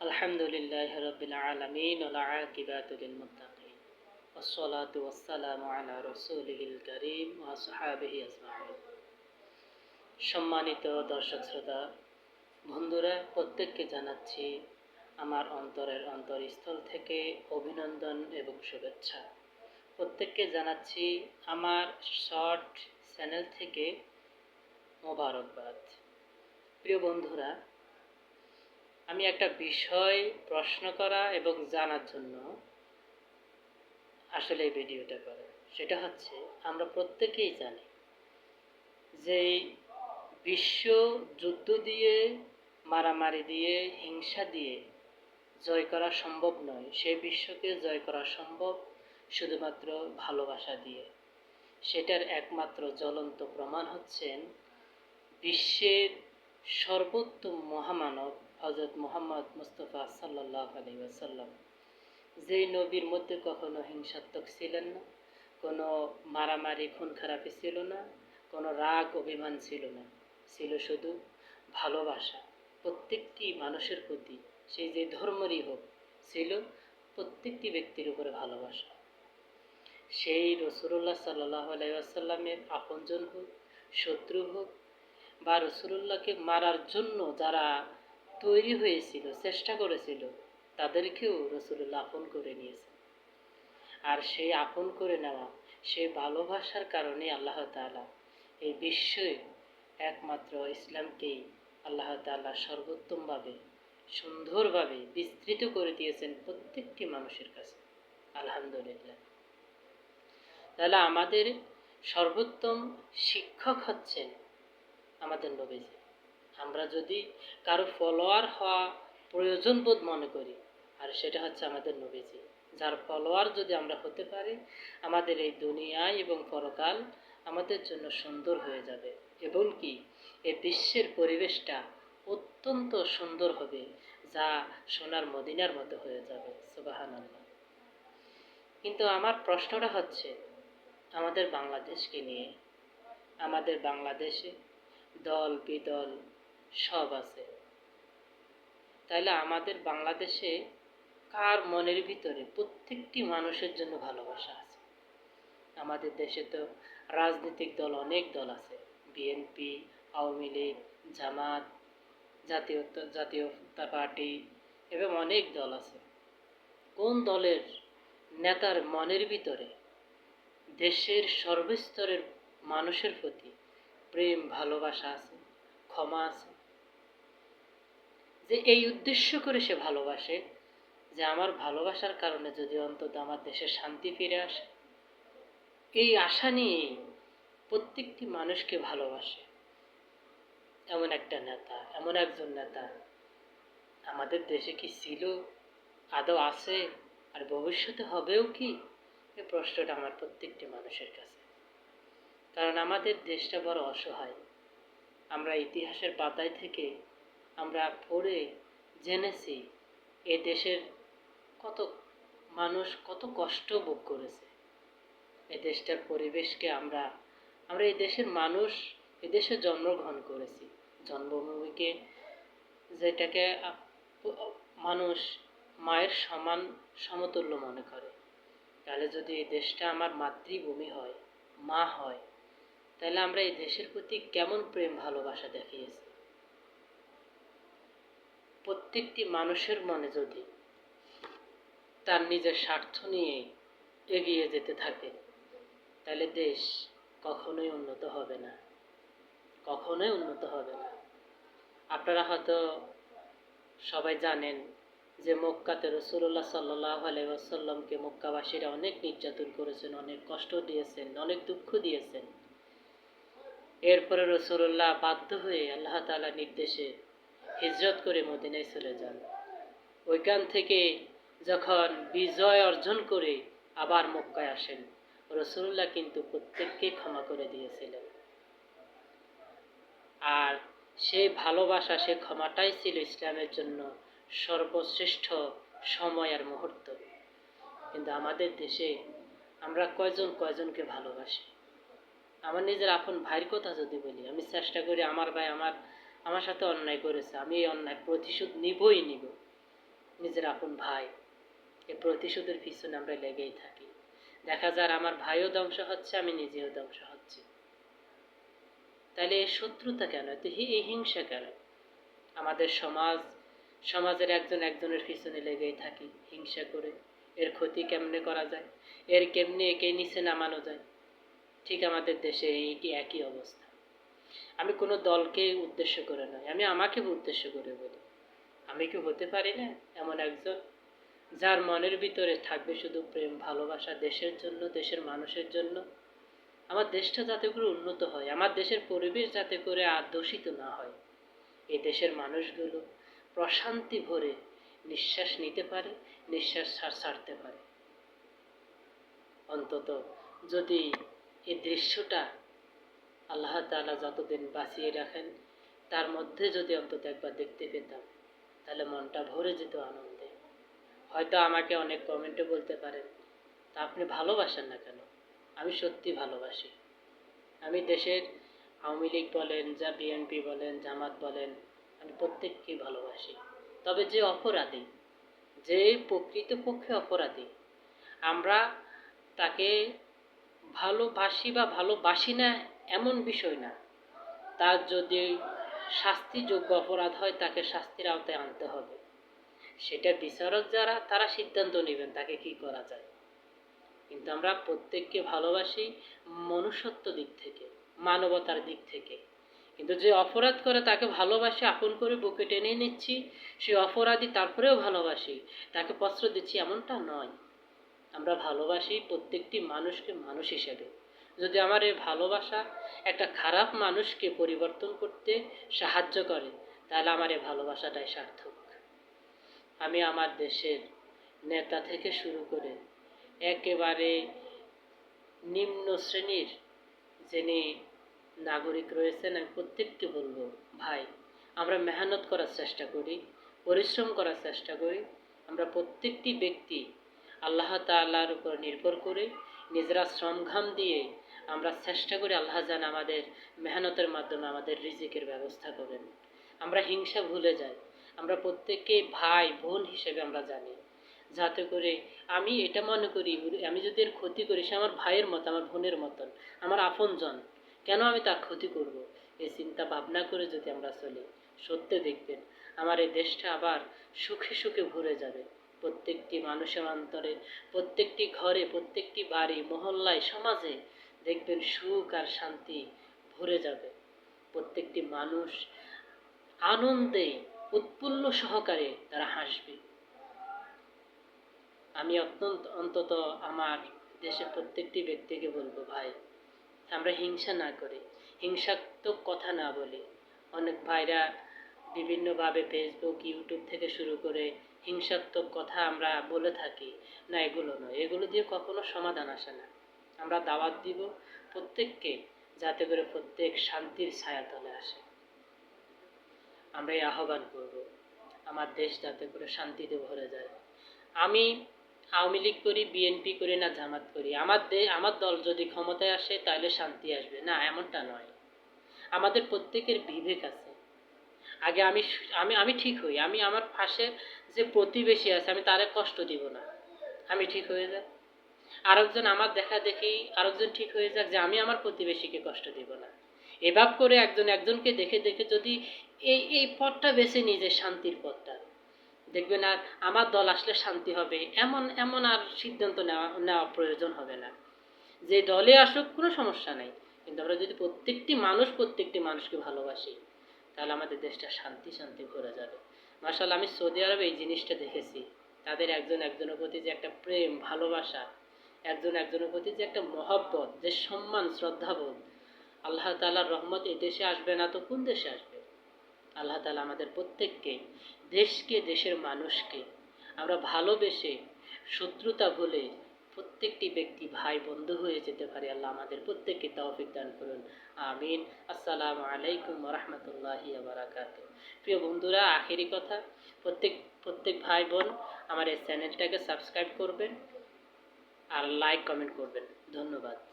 الحمد لله رب العالمين والعاقبة للمتقين والصلاة والسلام على رسوله الكريم وصحابه أجمعين সম্মানিত দর্শক শ্রোতা বন্ধুরা প্রত্যেককে জানাচ্ছি আমার অন্তরের অন্তরস্থল থেকে অভিনন্দন এবং শুভেচ্ছা প্রত্যেককে জানাচ্ছি আমার শর্ট চ্যানেল থেকে মোবারকবাদ প্রিয় বন্ধুরা আমি একটা বিষয় প্রশ্ন করা এবং জানার জন্য আসলে এই ভিডিওটা করা। সেটা হচ্ছে, আমরা প্রত্যেকেই জানি যে বিশ্ব যুদ্ধ দিয়ে, মারামারি দিয়ে, হিংসা দিয়ে জয় করা সম্ভব নয়। সেই বিশ্বকে জয় করা সম্ভব শুধুমাত্র ভালোবাসা দিয়ে। সেটার একমাত্র জ্বলন্ত প্রমাণ হচ্ছেন বিশ্বের সর্বোত্তম মহামানব হজরত মোহাম্মদ মুস্তফা সাল্লাহ আলী যেই নবীর মধ্যে কখনো হিংসাত্মক ছিলেন না, কোনো মারামারি খুন খারাপি ছিল না, কোনো রাগ, অভিমান ছিল না। ছিল শুধু ভালোবাসা। প্রত্যেকটি মানুষের প্রতি সেই যে ধর্মরই হোক, ছিল প্রত্যেকটি ব্যক্তির উপরে ভালোবাসা। সেই রসুল্লাহ সাল্লাহ আলাইসাল্লামের আপনজন হোক, শত্রু হোক বা রসুল্লাহকে মারার জন্য যারা তৈরি হয়েছিল, চেষ্টা করেছিল, তাদেরকেও রসুল্লাহ আপন করে নিয়েছে। আর সেই আপন করে নেওয়া সেই ভালোবাসার কারণে আল্লাহ তালা এই বিশ্বে একমাত্র ইসলামকেই আল্লাহ তালা সর্বোত্তমভাবে, সুন্দরভাবে বিস্তৃত করে দিয়েছেন প্রত্যেকটি মানুষের কাছে। আলহামদুলিল্লাহ। তাহলে আমাদের সর্বোত্তম শিক্ষক হচ্ছেন আমাদের নবীজি। আমরা যদি কারও ফলোয়ার হওয়া প্রয়োজন বোধ মনে করি, আর সেটা হচ্ছে আমাদের নবীজি, যার ফলোয়ার যদি আমরা হতে পারি, আমাদের এই দুনিয়ায় এবং পরকাল আমাদের জন্য সুন্দর হয়ে যাবে। এবং কি? এই বিশ্বের পরিবেশটা অত্যন্ত সুন্দর হবে, যা সোনার মদিনার মতো হয়ে যাবে। সুবাহান কিন্তু আমার প্রশ্নটা হচ্ছে, আমাদের বাংলাদেশকে নিয়ে, আমাদের বাংলাদেশে দল বিদল সব আছে। তাইলে আমাদের বাংলাদেশে কার মনের ভিতরে প্রত্যেকটি মানুষের জন্য ভালোবাসা আছে? আমাদের দেশে তো রাজনৈতিক দল অনেক দল আছে। বিএনপি, আওয়ামী লীগ, জামাত, জাতীয় জাতীয়তা পার্টি এবং অনেক দল আছে। কোন দলের নেতার মনের ভিতরে দেশের সর্বস্তরের মানুষের প্রতি প্রেম, ভালোবাসা আছে, ক্ষমা আছে? যে এই উদ্দেশ্য করে সে ভালোবাসে, যে আমার ভালোবাসার কারণে যদি অন্তত আমার দেশে শান্তি ফিরে আসে। এই আশা নিয়ে প্রত্যেকটি মানুষকে ভালোবাসে। এমন একটা নেতা, এমন একজন নেতা আমাদের দেশে কি ছিল, আদৌ আছে, আর ভবিষ্যতে হবেও কি? এই প্রশ্নটা আমার প্রত্যেকটি মানুষের কাছে। কারণ আমাদের দেশটা বড় অসহায়। আমরা ইতিহাসের পাতায় থেকে আমরা পড়ে জেনেছি, এ দেশের কত মানুষ কত কষ্ট ভোগ করেছে। এ দেশটার পরিবেশকে আমরা আমরা এই দেশের মানুষ, এ দেশে জন্মগ্রহণ করেছি। জন্মভূমিকে যেটাকে মানুষ মায়ের সমান সমতুল্য মনে করে। তাহলে যদি এই দেশটা আমার মাতৃভূমি হয়, মা হয়, তাহলে আমরা এই দেশের প্রতি কেমন প্রেম ভালোবাসা দেখিয়েছি। প্রত্যেকটি মানুষের মনে যদি তার নিজের স্বার্থ নিয়ে এগিয়ে যেতে থাকে, তাহলে দেশ কখনোই উন্নত হবে না। কখনোই উন্নত হবে না। আপনারা হয়তো সবাই জানেন যে মক্কাতে রসুল্লাহ সাল্লাহ আলাইসাল্লামকে মক্কাবাসীরা অনেক নির্যাতন করেছেন, অনেক কষ্ট দিয়েছেন, অনেক দুঃখ দিয়েছেন। এরপরে রসুল্লাহ বাধ্য হয়ে আল্লাহ তালা নির্দেশে হিজরত করে মদিনায় চলে যান। ওইখান থেকে যখন বিজয় অর্জন করে আবার মক্কায় আসেন। রসুল্লাহ কিন্তু প্রত্যেককে ক্ষমা করে দিয়েছিলেন। আর সেই ভালোবাসা সে ক্ষমাটাই ছিল ইসলামের জন্য সর্বশ্রেষ্ঠ সময় আর মুহূর্ত। কিন্তু আমাদের দেশে আমরা কয়জন কয়জনকে ভালোবাসি? আমার নিজের আপন ভাইয়ের কথা যদি বলি, আমি চেষ্টা করি আমার ভাই আমার আমার সাথে অন্যায় করেছে, আমি এই অন্যায় প্রতিশোধ নিবই নিব। নিজের আপন ভাই, এই প্রতিশোধের পিছনে আমরা লেগেই থাকি। দেখা যায় আমার ভাইও ধ্বংস হচ্ছে, আমি নিজেও ধ্বংস হচ্ছি। তাহলে এই শত্রুতা কেন? এই হিংসা কেন? আমাদের সমাজ, সমাজের একজন একজনের পিছনে লেগেই থাকি, হিংসা করে। এর ক্ষতি কেমনে করা যায়? এর কেমনে একে নিচে নামানো যায়? ঠিক আমাদের দেশে এইটি একই অবস্থা। আমি কোনো দলকে উদ্দেশ্য করে নয় আমি আমাকে উদ্দেশ্য করে বলি। আমি কি হতে পারি না? এমন একজন যার মনের ভিতরে থাকবে শুধু প্রেম, ভালোবাসা, দেশের জন্য, দেশের মানুষের জন্য। আমার দেশটা যাতে করে উন্নত হয়, আমার দেশের পরিবেশ যাতে করে আর দূষিত না হয়, এই দেশের মানুষগুলো প্রশান্তি ভরে নিঃশ্বাস নিতে পারে, নিঃশ্বাস ছাড়তে পারে। অন্তত যদি এই দৃশ্যটা আল্লাহ তালা যতদিন বাঁচিয়ে রাখেন, তার মধ্যে যদি অন্তত একবার দেখতে পেতাম, তাহলে মনটা ভরে যেত আনন্দে। হয়তো আমাকে অনেক কমেন্টে বলতে পারেন, তা আপনি ভালোবাসেন না কেন? আমি সত্যি ভালোবাসি। আমি দেশের আওয়ামী লীগ বলেন, যা বিএনপি বলেন, জামাত বলেন, আমি প্রত্যেককেই ভালোবাসি। তবে যে অপরাধী, যে প্রকৃতপক্ষে অপরাধী, আমরা তাকে ভালোবাসি বা ভালোবাসি না এমন বিষয় না। তার যদি শাস্তিযোগ্য অপরাধ হয়, তাকে শাস্তির আওতায় আনতে হবে। সেটা বিচারক যারা, তারা সিদ্ধান্ত নেবেন তাকে কি করা যায়। কিন্তু আমরা প্রত্যেককে ভালোবাসি মনুষ্যত্ব দিক থেকে, মানবতার দিক থেকে। কিন্তু যে অপরাধ করে তাকে ভালোবাসি, আপন করে বুকে টেনে নিচ্ছি, সে অপরাধী তারপরেও ভালোবাসি, তাকে পত্র দিচ্ছি এমনটা নয়। আমরা ভালোবাসি প্রত্যেকটি মানুষকে মানুষ হিসেবে। যদি আমার এই ভালোবাসা একটা খারাপ মানুষকে পরিবর্তন করতে সাহায্য করে, তাহলে আমার এই ভালোবাসাটাই সার্থক। আমি আমার দেশের নেতা থেকে শুরু করে একেবারে নিম্ন শ্রেণির যিনি নাগরিক রয়েছেন, আমি প্রত্যেককে বলব, ভাই, আমরা মেহনত করার চেষ্টা করি, পরিশ্রম করার চেষ্টা করি। আমরা প্রত্যেকটি ব্যক্তি আল্লাহ তাল্লার উপর নির্ভর করে নিজেরা শ্রমঘাম দিয়ে আমরা চেষ্টা করি আল্লাহ যেন আমাদের মেহনতের মাধ্যমে আমাদের রিজিকের ব্যবস্থা করেন। আমরা হিংসা ভুলে যাই। আমরা প্রত্যেককে ভাই, বোন হিসেবে আমরা জানি। যাতে করে আমি এটা মনে করি, আমি যদি এর ক্ষতি করি, সে আমার ভাইয়ের মতো, আমার বোনের মতন, আমার আপনজন, কেন আমি তার ক্ষতি করব? এই চিন্তা ভাবনা করে যদি আমরা চলি, সত্যি দেখবেন আমার এই দেশটা আবার সুখে সুখে ভরে যাবে। প্রত্যেকটি মানুষের অন্তরে, প্রত্যেকটি ঘরে, প্রত্যেকটি বাড়ি, মহল্লায়, সমাজে দেখবেন সুখ আর শান্তি ভরে যাবে। প্রত্যেকটি মানুষ আনন্দে, উৎফুল্ল সহকারে তারা হাসবে। আমি অত্যন্ত, অন্তত আমার দেশের প্রত্যেকটি ব্যক্তিকে বলব, ভাই, আমরা হিংসা না করি। হিংসাত্মক কথা না বলি। অনেক ভাইরা বিভিন্নভাবে ফেসবুক ইউটিউব থেকে শুরু করে হিংসাত্মক কথা আমরা বলে থাকি। না, এগুলো নয়। এগুলো দিয়ে কখনো সমাধান আসে না। আমরা দাওয়াত দিব প্রত্যেককে যাতে করে প্রত্যেক শান্তির ছায়াতলে আসে। আমরা এই আহ্বান করব, আমার দেশ যাতে করে শান্তিতে ভরে যায়। আমি আওয়ামী লীগ করি, বিএনপি করি না, জামাত করি। আমার দে, আমার দল যদি ক্ষমতায় আসে, তাহলে শান্তি আসবে। না, এমনটা নয়। আমাদের প্রত্যেকের বিবেক আছে। আগে আমি আমি আমি ঠিক হই। আমি আমার পাশে যে প্রতিবেশী আছে, আমি তারে কষ্ট দিব না। আমি ঠিক হয়ে যাই। আরেকজন আমার দেখা দেখি আরেকজন ঠিক হয়ে যাক যে আমি আমার প্রতিবেশীকে কষ্ট দিব না। এভাব করে একজন একজনকে দেখে দেখে যদি এই এই পথটা বেছে নিয়ে যে শান্তির পথটা, দেখবেন আর আমার দল আসলে শান্তি হবে, এমন এমন আর সিদ্ধান্ত নেওয়া নেওয়া প্রয়োজন হবে না। যে দলে আসুক কোনো সমস্যা নেই, কিন্তু আমরা যদি প্রত্যেকটি মানুষ প্রত্যেকটি মানুষকে ভালোবাসি, তাহলে আমাদের দেশটা শান্তি শান্তি ভরে যাবে। মার্শাল আমি সৌদি আরবে এই জিনিসটা দেখেছি। তাদের একজন একজনের প্রতি যে একটা প্রেম, ভালোবাসা একজন একজনের প্রতি যে একটা মহব্বত, যে সম্মান, শ্রদ্ধাবোধ। আল্লাহ তালার রহমত এই দেশে আসবে না তো কোন দেশে আসবে? আল্লাহ তালা আমাদের প্রত্যেককে, দেশকে, দেশের মানুষকে আমরা ভালোবেসে, শত্রুতা ভুলে প্রত্যেকটি ব্যক্তি ভাই, বন্ধু হয়ে যেতে পারে। আল্লাহ আমাদের প্রত্যেককে তৌফিক দান করুন। আমিন। আসসালামু আলাইকুম রহমতুল্লাহি বারাকাত প্রিয় বন্ধুরা, আখেরি কথা, প্রত্যেক প্রত্যেক ভাই বোন আমার এই চ্যানেলটাকে সাবস্ক্রাইব করবেন। আর লাইক কমেন্ট করবেন। ধন্যবাদ।